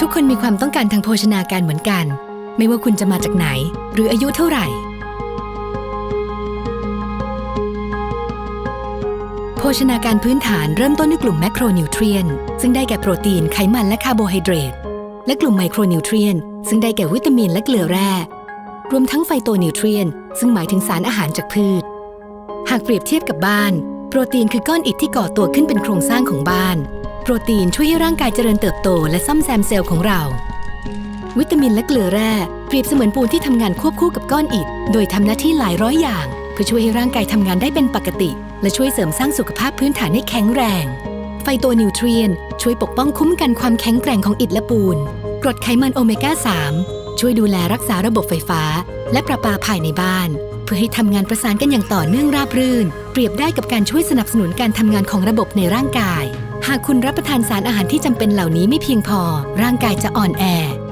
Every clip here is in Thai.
ทุกคนมีความต้องการทางโภชนาการเหมือนกัน ไม่ว่าคุณจะมาจากไหน หรืออายุเท่าไหร่ โภชนาการพื้นฐานเริ่มต้นด้วยกลุ่มแมคโครนิวเทรียน ซึ่งได้แก่โปรตีนไขมันและคาร์โบไฮเดรตและกลุ่มไมโครนิวเทรียน ซึ่งได้แก่วิตามินและเกลือแร่ รวมทั้งไฟโตนิวเทรียน ซึ่งหมายถึงสารอาหารจากพืชากเปรียบเทียบกับบ้าน โปรตีนคือก้อนอิฐที่ก่อตัวขึ้นเป็นโครงสร้างของบ้าน โปรตีนช่วยให้ร่างกายเจริญเติบโต และซ่อมแซมเซลล์ของเรา วิตามินและเกลือแร่เปรียบเสมือนปูนที่ทำงานควบคู่กับก้อนอิฐ โดยทำหน้าที่หลายร้อยอย่าง เพื่อช่วยให้ร่างกายทำงานได้เป็นปกติ และช่วยเสริมสร้างสุขภาพพื้นฐานให้แข็งแรง ไฟโตนิวเทรียนช่วยปกป้องคุ้มกันความแข็งแกร่งของอิฐและปูน กรดไขมันโอเมก้า 3 ช่วยดูแลรักษาระบบไฟฟ้า และประปาภายในบ้าน พื่อให้ทำงานประสานกันอย่างต่อเนื่องราบรื่น เปรียบได้กับการช่วยสนับสนุนการทำงานของระบบในร่างกาย หากคุณรับประทานสารอาหารที่จำเป็นเหล่านี้ไม่เพียงพอ ร่างกายจะอ่อนแอ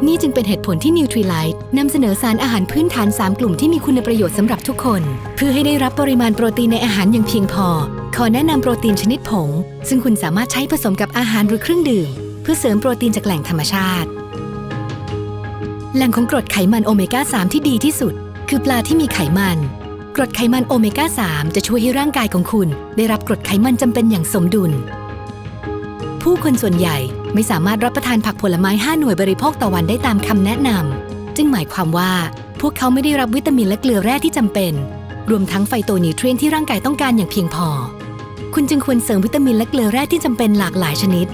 นี่จึงเป็นเหตุผลที่ Nutrilite นำเสนอสารอาหารพื้นฐาน 3 กลุ่มที่มีคุณประโยชน์สำหรับทุกคน เพื่อให้ได้รับปริมาณโปรตีนในอาหารอย่างเพียงพอ ขอแนะนำโปรตีนชนิดผง ซึ่งคุณสามารถใช้ผสมกับอาหารหรือเครื่องดื่ม เพื่อเสริมโปรตีนจากแหล่งธรรมชาติ แหล่งของกรดไขมันโอเมก้า 3 ที่ดีที่สุด คือปลาที่มีไขมัน กรดไขมันโอเมก้า 3 จะช่วยให้ร่างกายของคุณ ได้รับกรดไขมันจำเป็นอย่างสมดุล ผู้คนส่วนใหญ่ไม่สามารถรับประทานผักผลไม้ 5 หน่วยบริโภคต่อวันได้ตามคำแนะนำ จึงหมายความว่า พวกเขาไม่ได้รับวิตามินและเกลือแร่ที่จำเป็น รวมทั้งไฟโตนิวเทรียนที่ร่างกายต้องการอย่างเพียงพอ คุณจึงควรเสริมวิตามินและเกลือแร่ที่จำเป็นหลากหลายชนิด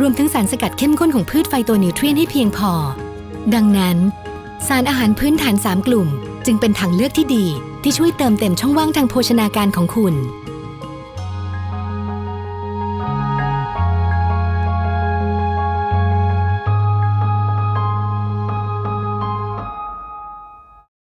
รวมทั้งสารสกัดเข้มข้นของพืชไฟโตนิวเทรียนให้เพียงพอ ดังนั้น สารอาหารพื้นฐาน 3 กลุ่ม จึงเป็นทางเลือกที่ดีที่ช่วยเติมเต็มช่องว่างทางโภชนาการของคุณ